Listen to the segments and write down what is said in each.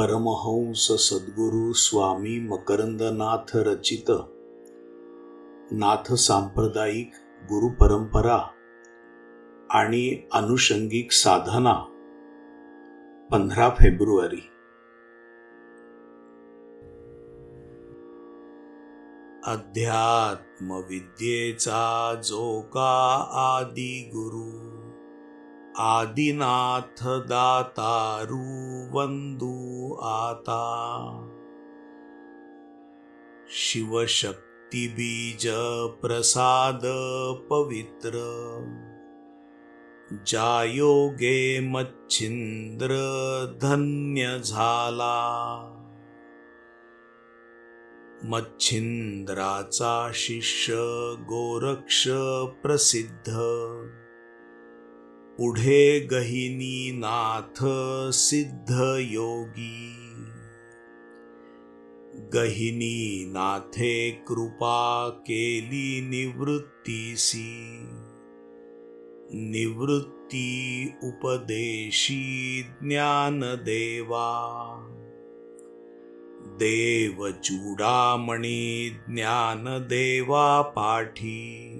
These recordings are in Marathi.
परमहंस सद्गुरु स्वामी मकरंदनाथ रचित. नाथ सांप्रदायिक गुरु परंपरा आणि अनुषंगिक साधना. पंधरा फेब्रुवारी. अध्यात्मविद्येचा जो का आदि गुरु. आदिनाथ दातारू वंदू आता। शिवशक्ती बीज प्रसाद पवित्र जायोगे योगे मच्छिंद्र धन्य झाला मच्छिंद्राचा शिष्य गोरक्ष प्रसिद्ध पुढे गहिनी नाथ सिद्ध योगी. गहिनी नाथे कृपा केली निवृत्तीसी. निवृत्ती उपदेशी ज्ञानदेवा. देव चूडामणी ज्ञानदेवा पाठी.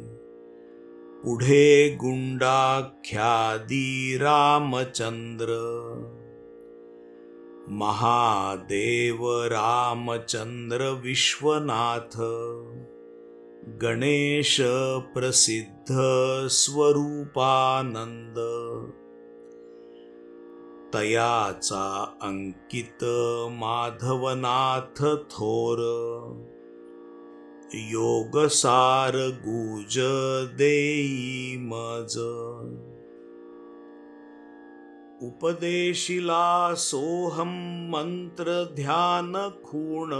पुढे गुंडाख्यादी रामचंद्र महादेव रामचंद्र विश्वनाथ। गणेश प्रसिद्ध स्वरूपानंद। तयाचा अंकित माधवनाथ थोर। योगसार गुज देई मज. उपदेशिला सोहम मंत्र ध्यान खूण.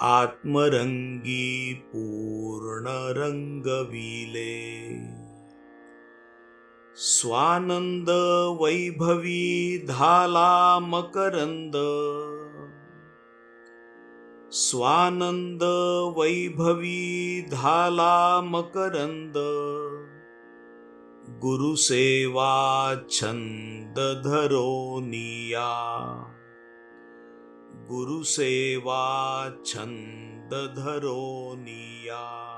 आत्मरंगी पूर्ण रंगविले स्वानंद वैभवी धाला मकरंद. स्वानन्द वैभवी धाला मकरन्द गुरुसेवा छन्दधरो निया। गुरुसेवा छन्दधरो निया।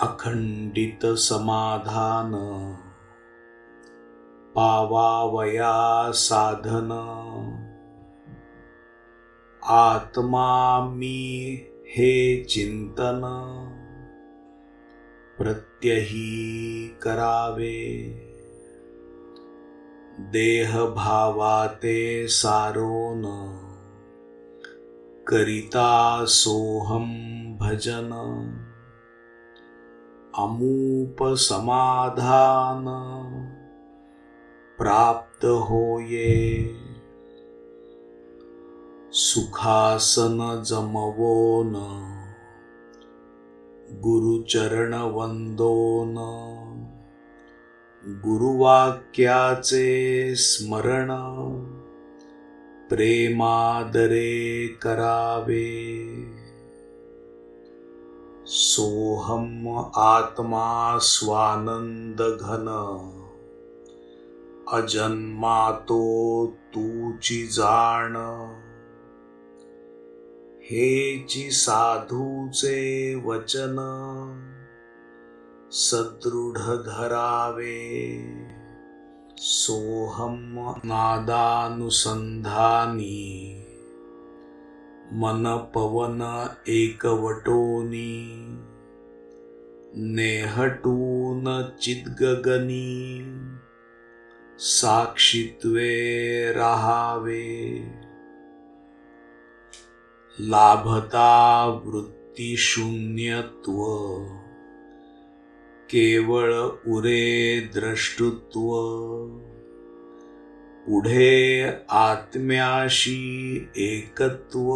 अखंडित समाधान। पावावया साधन। आत्मा मी हे चिंतन। प्रत्यही करावे। देह भावाते सारोन। करिता सोहम भजन। अमूप समाधान प्राप्त होये। सुखासन जमवोन गुरुचरण वंदोन गुरुवाक्याचे स्मरण प्रेमादरे करावे। सोहम आत्मा स्वानंद घन अजन्मातो तूची जाण। हेची साधूचे वचन। सदृढ धरावे सोहम नादानुसंधानी मन पवन एकवटोनी नेहटून चिद्गगनी साक्षित्वे राहावे. लाभता वृत्तीशून्यत्व केवळ उरे द्रष्टुत्व. पुढे आत्म्याशी एकत्व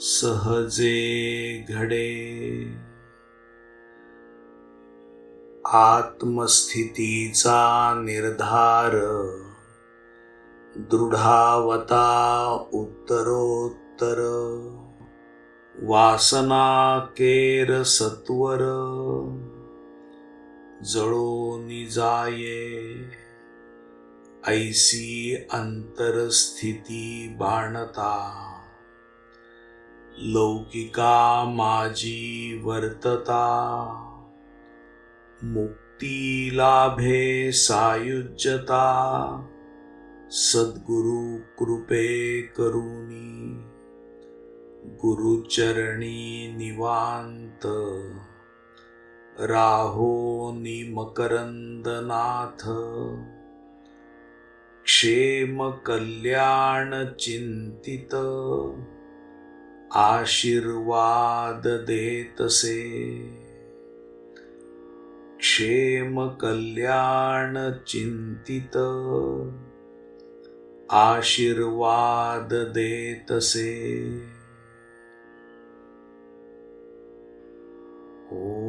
सहजे घडे. आत्मस्थितीचा निर्धार दृढावता उत्तरोत्तर वासना केर सत्वर जळोनी जाये. ऐसी अंतरस्थिती बाणता। लौकिका माझी वर्तता। मुक्ती लाभे सायुज्यता। सद्गुरु कृपे करुणी। गुरुचरणी निवांत। राहो मकरंदनाथ क्षेम कल्याण चिंतित आशीर्वाद देतसे। क्षेम कल्याण चिंतित आशीर्वाद देतसे। ओ